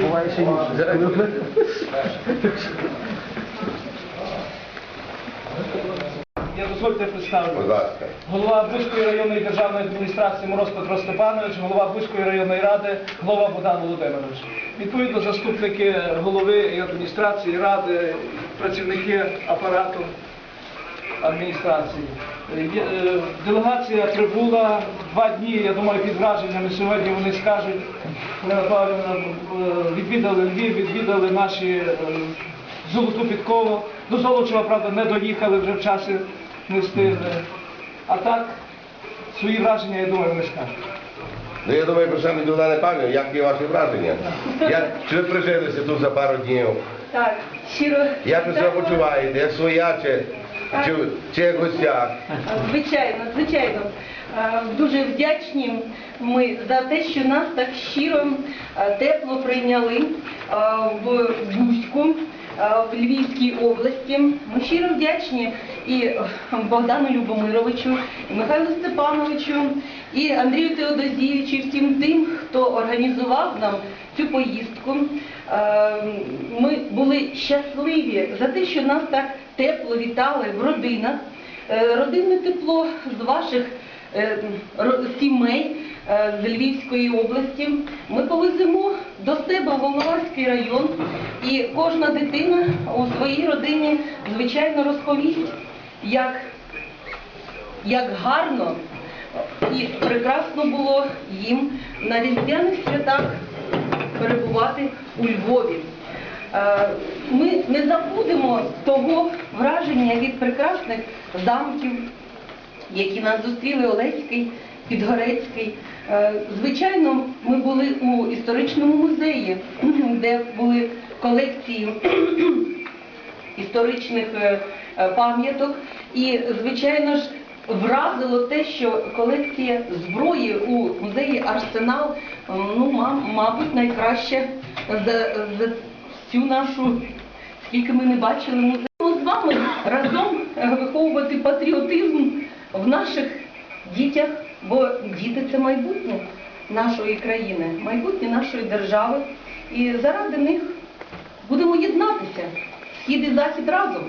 Буває ще інше. Я дозвольте представлю. Голова Бузької районної державної адміністрації Мороз Петро Степанович, голова Бузької районної ради, голова Богдан Володимирович. Відповідно, заступники голови і адміністрації, ради, працівники апарату адміністрації. Е, е, Делегація прибула два дні, я думаю, під враженнями сьогодні вони скажуть. Павлівна, е, відвідали Львів, відвідали наші золоту підкову. До Золочева, правда, не доїхали вже в часі, не встигли. А так, свої враження, я думаю, вони скажуть. Ну я думаю, про саме Олени Павлівни, як є ваші враження? Як, чи ви прижилися тут за пару днів? Так, щиро. Як ви себе почуваєте? Як своя чи, чи, як? Звичайно, звичайно. Дуже вдячні ми за те, що нас так щиро, тепло прийняли в Бузьку, в Львівській області. Ми щиро вдячні і Богдану Любомировичу, і Михайлу Степановичу, і Андрію Теодозійовичу, і всім тим, хто організував нам цю поїздку. Ми були щасливі за те, що нас так тепло вітали в родинах. Е, Родинне тепло з ваших е, сімей е, з Львівської області. Ми повеземо до себе в Волноваський район, і кожна дитина у своїй родині, звичайно, розповість, як, як гарно і прекрасно було їм на різдвяних святах перебувати у Львові. Ми не забудемо того враження від прекрасних замків, які нас зустріли Олеський, Підгорецький. Е, Звичайно, ми були у історичному музеї, де були колекції історичних е, е, пам'яток. І, звичайно ж, вразило те, що колекція зброї у музеї Арсенал, ну, мабуть, найкраща за, за всю нашу, скільки ми не бачили музею. З разом виховувати патріотизм в наших дітях, бо діти це майбутнє нашої країни, майбутнє нашої держави. І заради них будемо єднатися, схід і захід разом.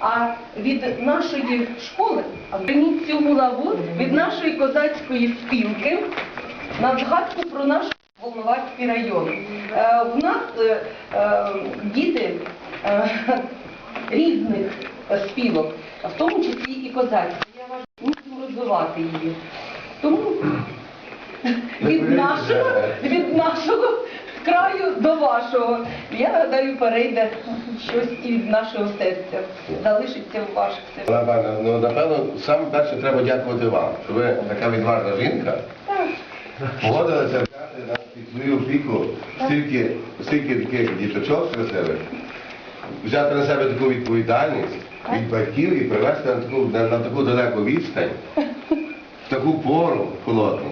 А від нашої школи, а цю булаву від нашої козацької спілки на згадку про наш Волновацький район. Е, нас е, е, діти е, різних спілок, в тому числі і козацькі. Я вважаю, мусимо розвивати її. Тому від нашого, від нашого краю до вашого. Я гадаю, перейде щось і від нашого серця. Залишиться в ваших серцях. Ну, напевно, саме перше треба дякувати вам, що ви така відважна жінка. Так. Погодилися взяти на під свою опіку стільки, стільки таких діточок красивих, взяти на себе таку відповідальність від батьків і привезти на таку, на, на таку далеку відстань, в таку пору холодну.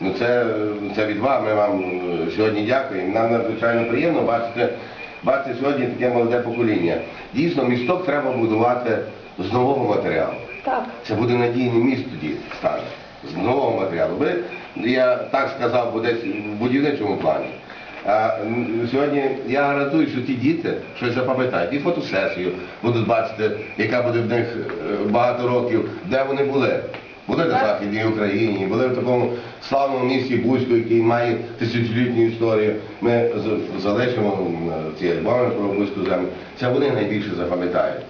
Ну це, це від вас, ми вам е, сьогодні дякуємо. Нам надзвичайно приємно бачити, бачити сьогодні таке молоде покоління. Дійсно, місток треба будувати з нового матеріалу. Так. Це буде надійний міст тоді стане з нового матеріалу. Ви, я так сказав, бо десь в будівничому плані. А сьогодні я гарантую, що ті діти щось запам'ятають, і фотосесію будуть бачити, яка буде в них е, багато років, де вони були. Були на Західній Україні, були в такому славному місті Бузьку, який має тисячолітню історію. Ми залишимо ці альбоми про Бузьку землю. Це вони найбільше запам'ятають.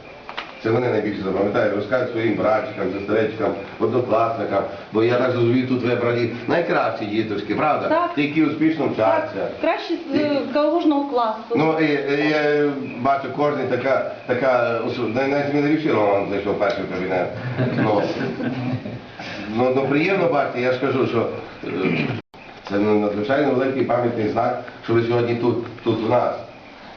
Це вони найбільше запам'ятають, розкажуть своїм братчикам, сестричкам, однокласникам, бо я так зрозумів, тут вибрані найкращі діточки, правда? Так. Ті, які успішно вчаться. Так, краще з е, кожного класу. Ну, і, і, я бачу, кожен така, така, най- найсміливіший Роман зайшов перший кабінет. Ну, ну, ну, приємно бачити, я ж кажу, що е, це ну, надзвичайно великий пам'ятний знак, що ви сьогодні тут, тут в нас.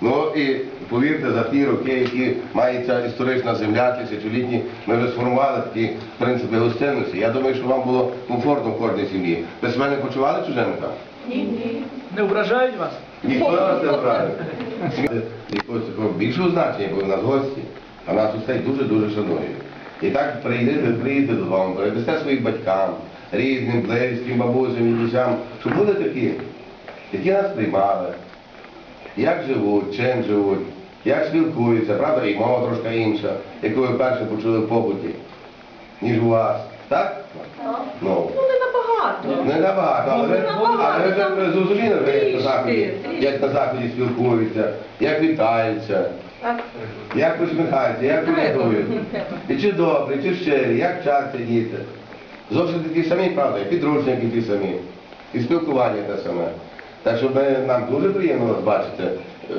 Ну і повірте, за ті роки, які має ця історична земля, тисячолітні, ми вже сформували такі принципи гостинності. Я думаю, що вам було комфортно в кожній сім'ї. Ви себе не почували чужими Ні, ні. Не ображають вас? Ніхто нас не вправить. Якогось такого більшого значення, бо в нас гості, а нас усе дуже-дуже шанують. І так прийдете, приїдете додому, передасте своїм батькам, рідним, близьким, бабусям, дідусям, що буде такі які нас приймали, як живуть, чим живуть, як спілкуються, правда, і мова трошки інша, яку ви вперше почули в побуті, ніж у вас. Так? Ну, Ну не набагато. не набагато, але ви, набагато, але ви вже зрозуміли, ви як на трішки, заході, трішки. як на заході спілкуються, як вітаються, Так. як посміхаються, як коментують. І чи добрі, чи щирі, як вчаться діти. Зовсім такі самі, правда, і підручники ті самі, і спілкування те саме. Так що ми, нам дуже приємно вас бачити е,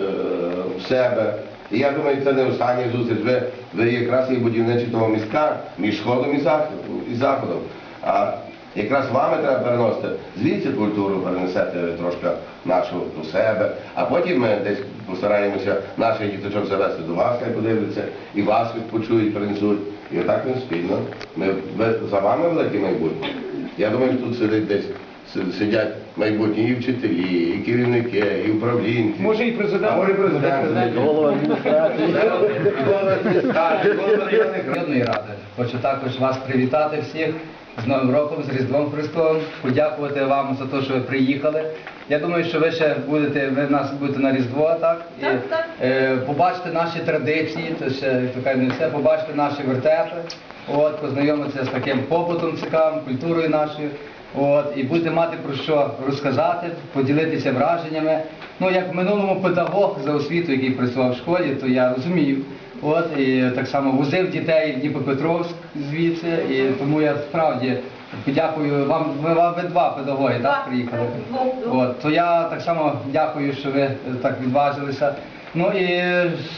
в себе. І я думаю, це не остання зустріч. Ви, ви якраз є будівничі того містка між сходом і заходом, і. А якраз вами треба переносити звідси культуру, перенесете трошки нашу до себе, а потім ми десь постараємося наших діточок завести до вас, хай подивляться, і вас почують, принесуть. І отак ми спільно. Ми ви- за вами велике майбутнє. Я думаю, що тут сидить десь сидять майбутні і вчителі, і керівники, і управлінці. Може, і президент. А може і президент. Голова адміністрації. Голова. Районної ради. Хочу також вас привітати всіх з Новим роком, з Різдвом Христовим, подякувати вам за те, що ви приїхали. Я думаю, що ви ще будете, ви нас будете на Різдво, так? І Так, так. Е, побачите наші традиції, то ще кажуть, не все, побачите наші вертепи, от, познайомитися з таким побутом цікавим, культурою нашою. От, і будете мати про що розказати, поділитися враженнями. Ну, як в минулому педагог за освіту, який працював в школі, то я розумію. От, і так само возив дітей в Дніпропетровськ звідси, і тому я справді подякую вам, ви, вам ви два педагоги, так, приїхали? От, то я так само дякую, що ви так відважилися. Ну і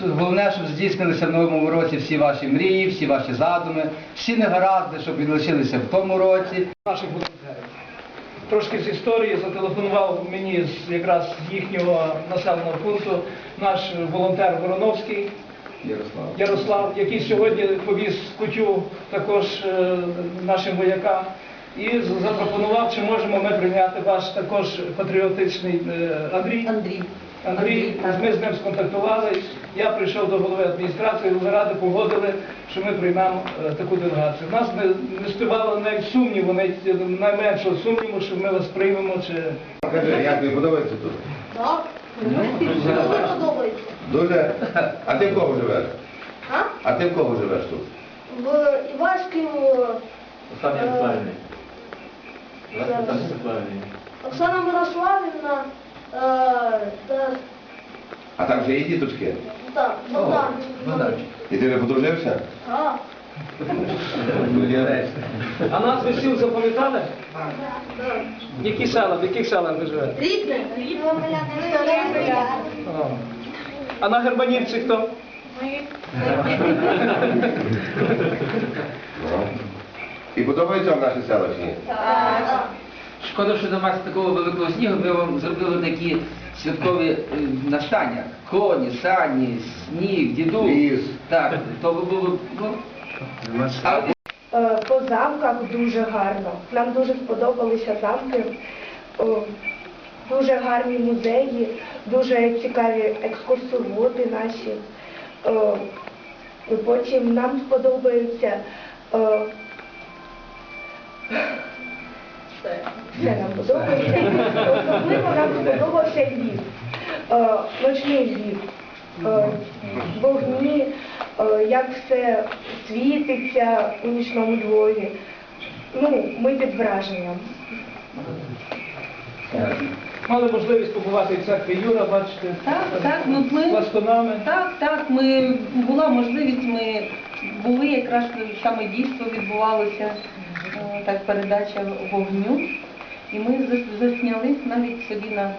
головне, щоб здійснилися в новому році всі ваші мрії, всі ваші задуми, всі негаразди, щоб відлишилися в тому році. Трошки з історії зателефонував мені з якраз з їхнього населеного пункту наш волонтер Вороновський Ярослав. Ярослав, який сьогодні повіз кутю також е, нашим воякам. І запропонував, чи можемо ми прийняти ваш також патріотичний е, Андрій. Андрій. Андрій, ми з ним сконтактували. Я прийшов до голови адміністрації, ради погодили, що ми приймемо е, таку делегацію. У нас не, не співало навіть сумніву, навіть найменшого сумніву, що ми вас приймемо. Чи... Кажи, як тобі подобається тут? Так. Дуже подобається. Дуже. А ти в кого живеш? А? А ти в кого живеш тут? В Івашків Оксана Е, Миколаївна. зараз. Оксана Мирославівна е, А там вже є діточки? так, Богдан. І ти вже подружився? Так. А назви сіл запам'ятали? Так. Які села, в яких селах ви живете? Рідне. А на Германівці хто? Ну. І подобається вам наші селищні? Так. Шкода, що немає такого великого снігу, ми вам зробили такі святкові е, настання. Коні, сані, сніг, діду. Ліс. Так, то би було, ну, а Е, По замках дуже гарно. Нам дуже сподобалися замки, О, дуже гарні музеї, дуже цікаві екскурсоводи наші. О, Потім нам сподобається. е, Все нам подобається. Особливо нам сподобався. Е, Ночний Львів. Е, Вогні, е, як все світиться у нічному дворі. Ну, ми під враженням. Мали можливість побувати в церкві Юра, бачите, Так, так, ну, ми- пластунами. Так, так, ми була можливість, ми були якраз саме дійство відбувалося, е, так передача вогню. І ми зас- засняли навіть собі на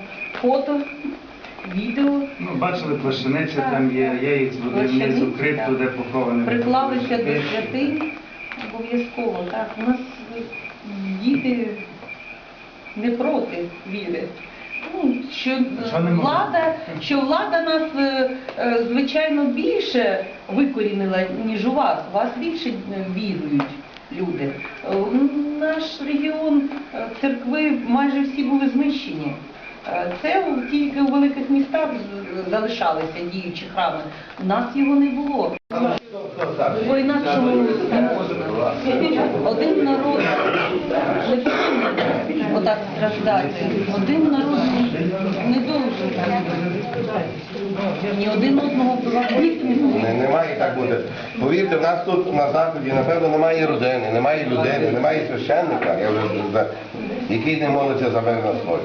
фото, відео. Ну, бачили плащаниця, Так, там є, я їх зводив внизу так. де поховані. Приклалися до Пишні. обов'язково. Так, у нас діти не проти віри. Ну, що Що влада, що влада нас е, е, звичайно більше викорінила, ніж у вас. У вас більше е, вірують люди. Е, Наш регіон е, церкви майже всі були знищені. Е, Це тільки у великих містах залишалися діючі храми. У нас його не було. Добре. По-інакшому не можна. Один народ не отак страждати. Один народ не должен. Ні один одного вбивати ніхто не повинен. Не, не так бути. Повірте, в нас тут на заході, напевно, немає родини, немає людини, немає священника, я вже який не молиться за мир на сході.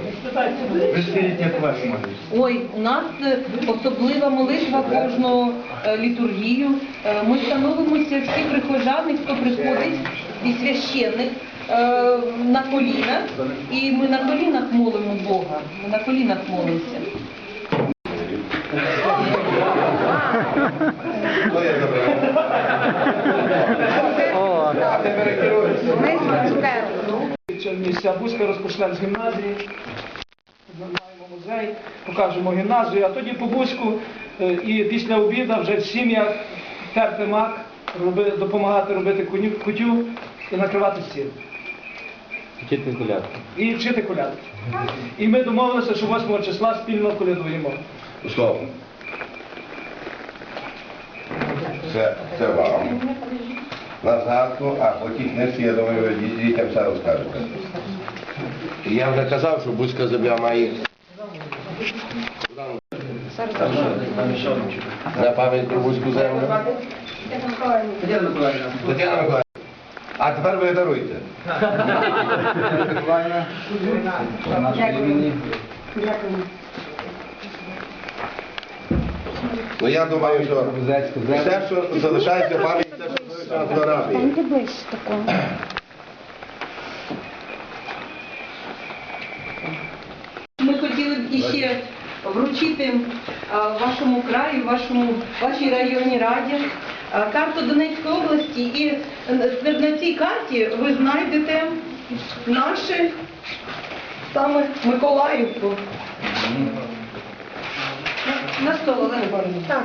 Ви скажіть, як вас молять? Ой, у нас е, особлива молитва кожного е, літургію. Е, Ми становимося всі прихожани, хто приходить, і священник е, на колінах. І ми на колінах молимо Бога. Ми на колінах молимося. Хто я забрав? А тепер керується. Цього місця Бузька розпочнемо з гімназії. Маємо музей, покажемо гімназію, а тоді по Бузьку е, і після обіду вже в сім'ях терти мак, допомагати робити кутю і накривати стіл. Вчити гуляти. І вчити коляди. І ми домовилися, що 8 числа спільно колядуємо. Стоп. Це, це вам. На згадку, а по тій книжці, я думаю, ви ді- дітям все розкажете. Я вже казав, що Бузька земля має на пам'ять про Бузьку землю. Тетяна Миколаївна. А тепер ви даруйте. Ну я думаю, що все, що залишається в пам'яті, це що залишається на фотографії. Ми хотіли б іще вручити а, вашому краю, вашому, вашій районній раді карту Донецької області. І е, на цій карті ви знайдете наше саме Миколаївку. На- На стол, Олена Борисовна. Так.